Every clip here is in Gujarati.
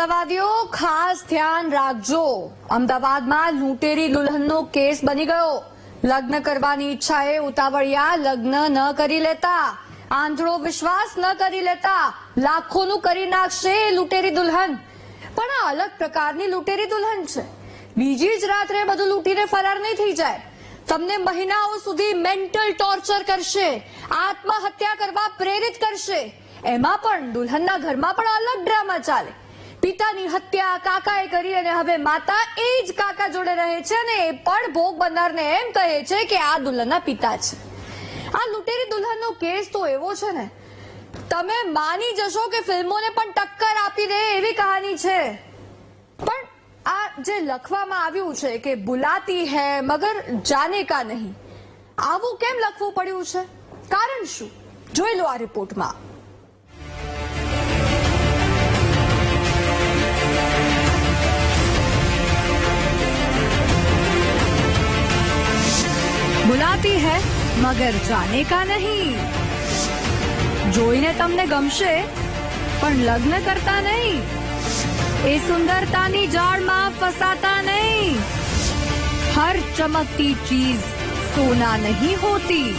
અમદાવાદીઓ, ખાસ ધ્યાન રાખજો. અમદાવાદમાં લૂંટેરી દુલ્હનનો કેસ બની ગયો. લગ્ન કરવાની ઈચ્છાએ ઉતાવળિયા લગ્ન ન કરી લેતા. આંધળો વિશ્વાસ ન કરી લેતા. લાખોનું કરી નાખશે લૂંટેરી દુલ્હન. પણ આ અલગ પ્રકારની લૂંટેરી દુલ્હન છે. બીજી જ રાત્રે બધું લૂંટીને ફરાર નહીં થઈ જાય. તમને મહિનાઓ સુધી મેન્ટલ ટોર્ચર કરશે. આત્મહત્યા કરવા પ્રેરિત કરશે. એમાં પણ દુલ્હનના ઘરમાં પણ અલગ ડ્રામા ચાલે. પિતાની હત્યા કાકાએ કરી અને હવે માતા એ જ કાકા જોડે રહે છે અને એ પણ ભોગ બનનારને એમ કહે છે કે આ દુલ્હનના પિતા છે. આ લૂંટેરી દુલ્હનનો કેસ તો એવો છે ને, તમે માની જશો કે ફિલ્મોને પણ ટક્કર આપી દે એવી કહાની છે. પણ આ જે લખવામાં આવ્યું છે કે બુલાતી હૈ મગર જાને કા નહીં, આવું કેમ લખવું પડ્યું છે? કારણ શું? જોઈ લો આ રિપોર્ટમાં. બુલાતી હૈ મગર જાને કા નહીં જોઈને તમને ગમશે પણ લગ્ન કરતા નહીં એ સુંદરતાની જાળમાં ફસાતા નહીં હર ચમકતી ચીજ સોના નહીં હોતી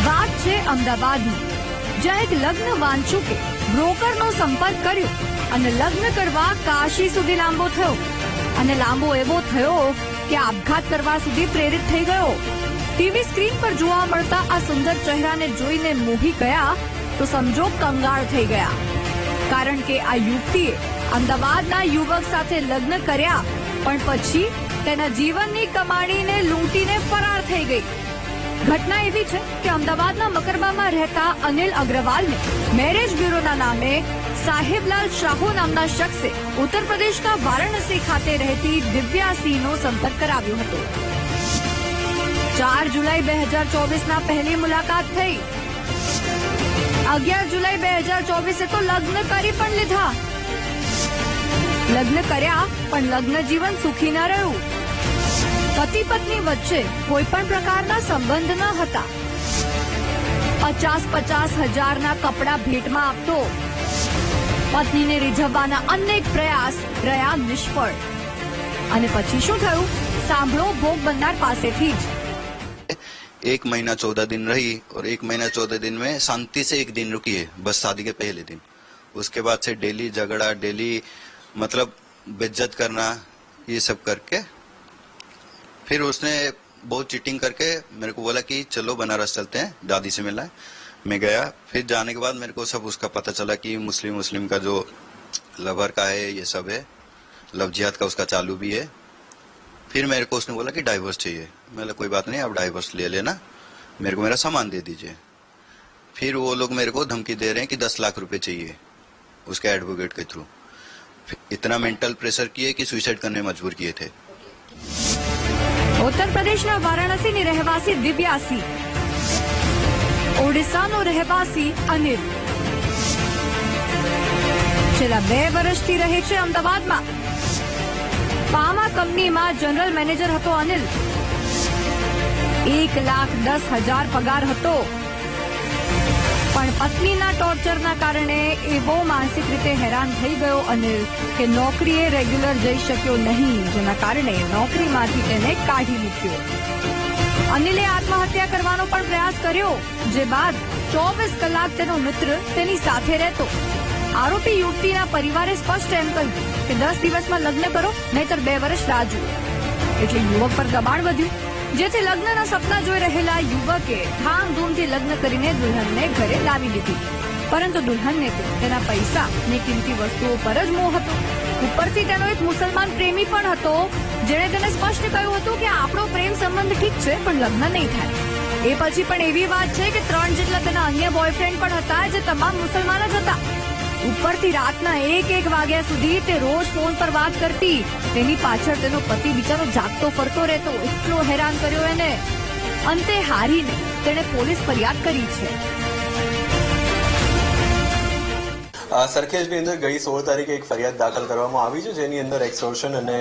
વાત છે અમદાવાદની જ્યાં એક લગ્ન વાંચુકે બ્રોકરનો સંપર્ક કર્યો અને લગ્ન કરવા કાશી સુધી લાંબો થયો અને લાંબો એવો થયો કે આપઘાત કરવા સુધી પ્રેરિત થઈ ગયો. ટીવી સ્ક્રીન પર જોવા મળતા આ સુંદર ચહેરાને જોઈને મોહી ગયા તો સમજો કંગાળ થઈ ગયા. કારણ કે આ યુવતીએ અમદાવાદના યુવક સાથે લગ્ન કર્યા, પણ પછી તેના જીવનની કમાણીને લૂંટીને ફરાર થઈ ગઈ. ઘટના એવી છે કે અમદાવાદના મકરબામાં રહેતા અનિલ અગ્રવાલને મેરેજ બ્યુરોના નામે સાહેબલાલ શાહુ નામના શખ્સે ઉત્તર પ્રદેશના વારાણસી ખાતે રહેતી દિવ્યા સિંહનો સંપર્ક કરાવ્યો હતો. ચાર જુલાઈ બે હજાર ચોવીસના પહેલી મુલાકાત થઈ. અગિયાર જુલાઈ બે હજાર ચોવીસે તો લગ્ન કરી પણ લીધા. લગ્ન કર્યા પણ લગ્ન જીવન સુખી ન રહ્યું. પતિ પત્ની વચ્ચે કોઈ પણ પ્રકારના સંબંધ ન હતા. પચાસ પચાસ હજારના કપડા ભેટમાં આપતો. પત્નીને રીઝવવાના અનેક પ્રયાસ રહ્યા નિષ્ફળ અને પછી શું થયું સાંભળો ભોગ બનનાર પાસેથી જ एक महीना चौदह दिन रही और एक महीना चौदह दिन में शांति से एक दिन रुकी है बस शादी के पहले दिन उसके बाद से डेली झगड़ा डेली मतलब बेज्जत करना ये सब करके फिर उसने बहुत चीटिंग करके मेरे को बोला कि चलो बनारस चलते हैं दादी से मिला मैं गया फिर जाने के बाद मेरे को सब उसका पता चला कि मुस्लिम मुस्लिम का जो लवर का है ये सब है लव जिहाद का उसका चालू भी है फिर मेरे को उसने बोला कि डाइवोर्स चाहिए मैं बोला कोई बात नहीं आप डाइवोर्स ले लेना मेरे को मेरा सामान दे दीजिए फिर वो लोग मेरे को धमकी दे रहे हैं कि दस लाख रुपए चाहिए उसके एडवोकेट के थ्रू इतना मेंटल प्रेशर किए कि सुसाइड करने मजबूर किए थे ઉત્તર પ્રદેશના વારાણસીની રહેવાસી દિવ્યાસી ઓડિશાનો રહેવાસી અનિલ છેલ્લા બે વર્ષથી રહે છે અમદાવાદમાં ફાર્મા કંપનીમાં જનરલ મેનેજર હતો અનિલ એક લાખ દસ હજાર પગાર હતો પણ પત્નીના ટોર્ચરના કારણે એવો માનસિક રીતે હેરાન થઈ ગયો અનિલ કે નોકરીએ રેગ્યુલર જઈ શક્યો નહીં જેના કારણે નોકરીમાંથી તેને કાઢી મૂક્યો અનિલે આત્મહત્યા કરવાનો પણ પ્રયાસ કર્યો, જે બાદ ચોવીસ કલાક તેનો મિત્ર તેની સાથે રહેતો. આરોપી યુવતીના પરિવારે સ્પષ્ટ એમ કહ્યું કે દસ દિવસમાં લગ્ન કરો, નહીતર બે વર્ષ રાહ જુઓ. એટલે યુવક પર દબાણ વધ્યું, જેથી લગ્નના સપના જોઈ રહેલા યુવકે ધામધૂમથી લગ્ન કરીને દુલ્હનને ઘરે લાવી દીધી. પરંતુ દુલ્હનને તો તેના પૈસા ને કિંમતી વસ્તુઓ પર જ મોહ હતો. ઉપરથી તેનો એક મુસલમાન પ્રેમી પણ હતો, જેણે તેને સ્પષ્ટ કહ્યું હતું કે આપણો પ્રેમ સંબંધ ઠીક છે, પણ લગ્ન નહીં થાય. એ પછી પણ એવી વાત છે કે ત્રણ જેટલા તેના અન્ય બોયફ્રેન્ડ પણ હતા જે તમામ મુસલમાન જ હતા. ઉપરથી રાતના એક એક વાગ્યા સુધી તે રોજ ફોન પર વાત કરતી. તેની પાછળ તેનો પતિ બિચારો જાગતો ફરતો રહેતો, એટલો હેરાન કર્યો એને. અંતે હારીને તેણે પોલીસ ફરિયાદ કરી છે. સરખેજની અંદર ગઈ સોળ તારીખે એક ફરિયાદ દાખલ કરવામાં આવી છે, જેની અંદર એક્સોર્શન અને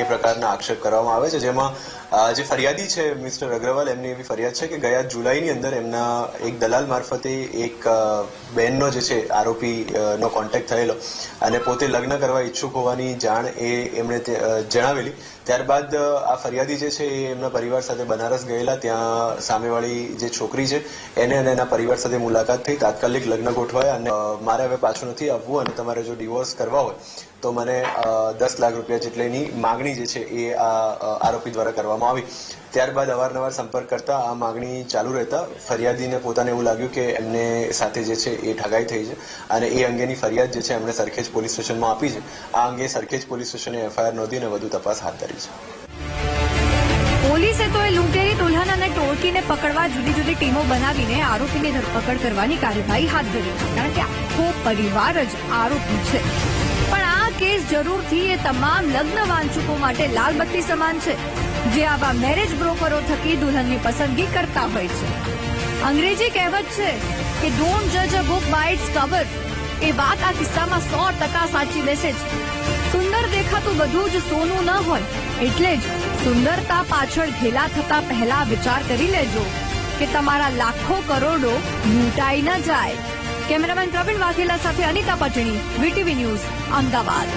એ પ્રકારના આક્ષેપ કરવામાં આવે છે. જેમાં જે ફરિયાદી છે, મિસ્ટર અગ્રવાલ, એમની એવી ફરિયાદ છે કે ગયા જુલાઈની અંદર એમના એક દલાલ મારફતે એક બહેનનો જે છે આરોપીનો કોન્ટેક્ટ થયેલો. અને પોતે લગ્ન કરવા ઈચ્છુક હોવાની જાણ એ એમણે જણાવેલી. ત્યારબાદ આ ફરિયાદી જે છે એ એમના પરિવાર સાથે બનારસ ગયેલા. ત્યાં સામેવાળી જે છોકરી છે, એને અને એના પરિવાર સાથે મુલાકાત થઈ, તાત્કાલિક લગ્ન ગોઠવાયા અને મારે હવે પાછું નથી આવવું અને તમારે જો ડિવોર્સ કરવા હોય, તો મને દસ લાખ રૂપિયા જેટલીની માગણી જે છે એ આ આરોપી દ્વારા કરવામાં આવી. ત્યારબાદ અવારનવાર સંપર્ક કરતા આ માગણી ચાલુ રહેતા, ફરિયાદીને પોતાને એવું લાગ્યું કે એમને સાથે જે છે એ ઠગાઈ થઈ છે અને એ અંગેની ફરિયાદ જે છે એમણે સરખેજ પોલીસ સ્ટેશનમાં આપી છે. આ અંગે સરખેજ પોલીસ સ્ટેશને એફઆઈઆર નોંધીને વધુ તપાસ હાથ ધરી પોલીસે તો એ લૂંટેરી દુલ્હન અને ટોળકીને પકડવા જુદી જુદી ટીમો બનાવીને આરોપીની ધરપકડ કરવાની કાર્યવાહી હાથ ધરી છે. કારણ કે આખો પરિવાર જ આરોપી છે. પણ આ કેસ જરૂરથી એ તમામ લગ્ન વાંચુકો માટે લાલબત્તી સમાન છે. જે આવા મેરેજ બ્રોકરો થકી દુલ્હનની પસંદગી કરતા હોય છે. અંગ્રેજી કહેવત છે કે ડોન્ટ જજ a book by its cover એ વાત આ કિસ્સામાં સો ટકા સાચી બેસે છે. સુંદર દેખાતું બધું જ સોનું ન હોય એટલે જ સુંદરતા પાછળ ઘેલા થતા પહેલા વિચાર કરી લેજો કે તમારા લાખો કરોડો લૂંટાઈ ન જાય. કેમેરામેન પ્રવીણ વાઘેલા સાથે અનિતા પટણી, વીટીવી ન્યૂઝ, અમદાવાદ.